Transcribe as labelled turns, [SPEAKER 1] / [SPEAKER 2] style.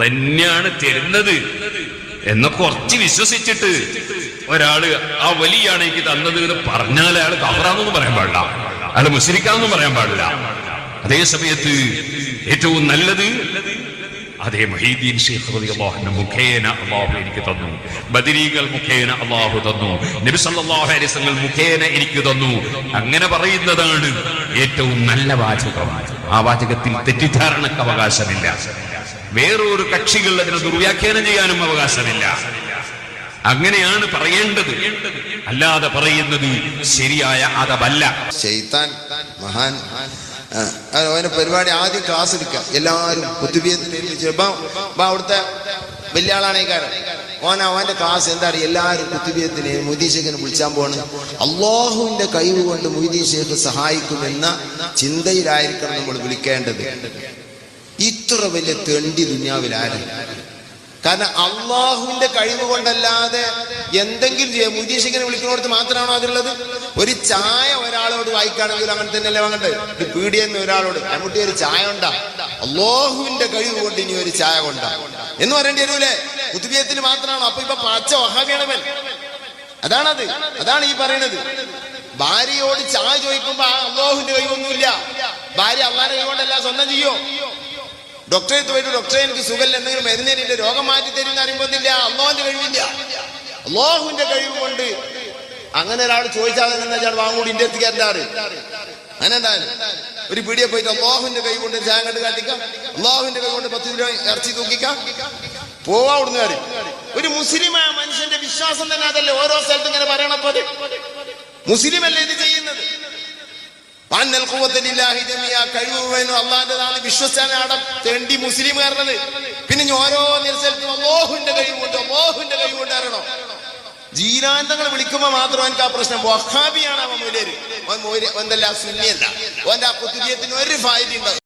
[SPEAKER 1] തന്നെയാണ് തരുന്നത് എന്ന് കുറച്ച് വിശ്വസിച്ചിട്ട് ഒരാൾ ആ വലിയാണ് എനിക്ക് തന്നത് എന്ന് പറഞ്ഞാൽ അയാൾ കവറാന്നൊന്നും പറയാൻ പാടില്ല. അയാൾ മുസ്ലിക്കാന്നൊന്നും പറയാൻ പാടില്ല. അതേ സമയത്ത് ഏറ്റവും നല്ലത് അതേ മഹീദ്ദീൻ ഷെയ്ഖ് മുഖേന അള്ളാഹു എനിക്ക് തന്നു. ബദരീകൾ മുഖേന അള്ളാഹു തന്നു. നബി സല്ലല്ലാഹു അലൈഹി മുഖേന എനിക്ക് തന്നു. അങ്ങനെ പറയുന്നതാണ് ഏറ്റവും നല്ല വാചകം. ആ വാചകത്തിൽ തെറ്റിദ്ധാരണക്ക് അവകാശമില്ല. വേറൊരു കക്ഷികൾ അതിനെ ദുർവ്യാഖ്യാനം ചെയ്യാനും അവകാശമില്ല. അങ്ങനെയാണ് പറയേണ്ടത്. അല്ലാതെ പറയുന്നത് ശരിയായ
[SPEAKER 2] ഷെയ്ത്താൻ മഹാൻ അവനെ പരിപാടി ആദ്യം ക്ലാസ് എടുക്കാം എല്ലാവരും അവിടുത്തെ വലിയ ആളാണേക്കാരൻ ഓൻ അവന്റെ ക്ലാസ് എന്താ പറയുക എല്ലാവരും കുത്തുബിയത്തിന് മൊയ്തീഷേഖിനെ വിളിച്ചാൻ പോണ് അള്ളാഹുവിന്റെ കഴിവ് കൊണ്ട് മൊയ്തീഷേഖ് സഹായിക്കുമെന്ന ചിന്തയിലായിരിക്കണം നമ്മൾ വിളിക്കേണ്ടത്. ഇത്ര വലിയ തെണ്ടി ദുന്യാവിൽ ആരും. കാരണം അള്ളാഹുവിന്റെ കഴിവ് കൊണ്ടല്ലാതെ എന്തെങ്കിലും ചെയ്യാം മുജീഷിങ്ങനെ വിളിക്കുന്നിടത്ത് മാത്രമാണോ അതിലുള്ളത്? ഒരു ചായ ഒരാളോട് വായിക്കുകയാണെങ്കിൽ അങ്ങനെ തന്നെയല്ലേ വാങ്ങട്ടെ ഒരു പീടിയെന്ന് ഒരാളോട്. അമ്മൂട്ടി ഒരു ചായ ഉണ്ടാ അള്ളാഹുവിന്റെ കഴിവ് കൊണ്ട് ഇനി ഒരു ചായ കൊണ്ടാ. എന്ന് പറയേണ്ടി വരൂലേ? കുത്തുബിയത്തിൽ മാത്രമാണോ. അപ്പൊ ഇപ്പൊ പച്ച വഹാബിയാണവൻ അതാണത്. അതാണ് ഈ പറയുന്നത് ഭാര്യയോട് ചായ ചോദിക്കുമ്പോ അള്ളാഹുവിന്റെ കഴിവൊന്നുമില്ല. ഭാര്യ അള്ളാഹിന്റെ കഴിവുകൊണ്ടല്ല സ്വന്തം ചെയ്യോ? ഡോക്ടറെ പോയിട്ട് ഡോക്ടറെ എനിക്ക് സുഖമില്ല എന്തെങ്കിലും മരുന്നേരില്ല രോഗം മാറ്റി തരും അറിയുമ്പോന്നില്ല അള്ളാഹുവിന്റെ കഴിവില്ല. അള്ളാഹുവിന്റെ കഴിവ് കൊണ്ട് അങ്ങനെ ഒരാൾ ചോദിച്ചാൽ വെച്ചാൽ വാങ്ങൂടി ഇന്ത്യ എത്തിക്കാറുണ്ടാറ് അങ്ങനെ എന്തായാലും ഒരു പീടിയെ പോയിട്ട് അള്ളാഹുവിന്റെ കൈ കൊണ്ട് ചായ കണ്ട് കാട്ടിക്കാം. അള്ളാഹുവിന്റെ കൈ കൊണ്ട് പത്ത് കിലോ ഇറച്ചി തൂക്കിക്കാം. പോവാ അവിടുന്ന് ഒരു മുസ്ലിമായ മനുഷ്യന്റെ വിശ്വാസം തന്നെ അതല്ലേ? ഓരോ സ്ഥലത്തും ഇങ്ങനെ പറയണപ്പോ മുസ്ലിം അല്ലേ കഴിവ് വിശ്വസിച്ചാണ് അവിടെ മുസ്ലിം കയറണത് പിന്നെ ഞാൻ ഓരോ സ്ഥലത്തും അള്ളാഹുവിന്റെ കഴിവുണ്ട് കൊണ്ട് കഴിവുണ്ട് അറിയണോ ജീനാന്തങ്ങൾ വിളിക്കുമ്പോ മാത്രം എനിക്ക് ആ പ്രശ്നം വഹാബിയാണ് അവൻ അവൻ മൂല എന്തല്ല സുന്നിയല്ല. അവന്റെ ആ പുതിയത്തിന് ഒരു ഫായ്ദ ഉണ്ടാവും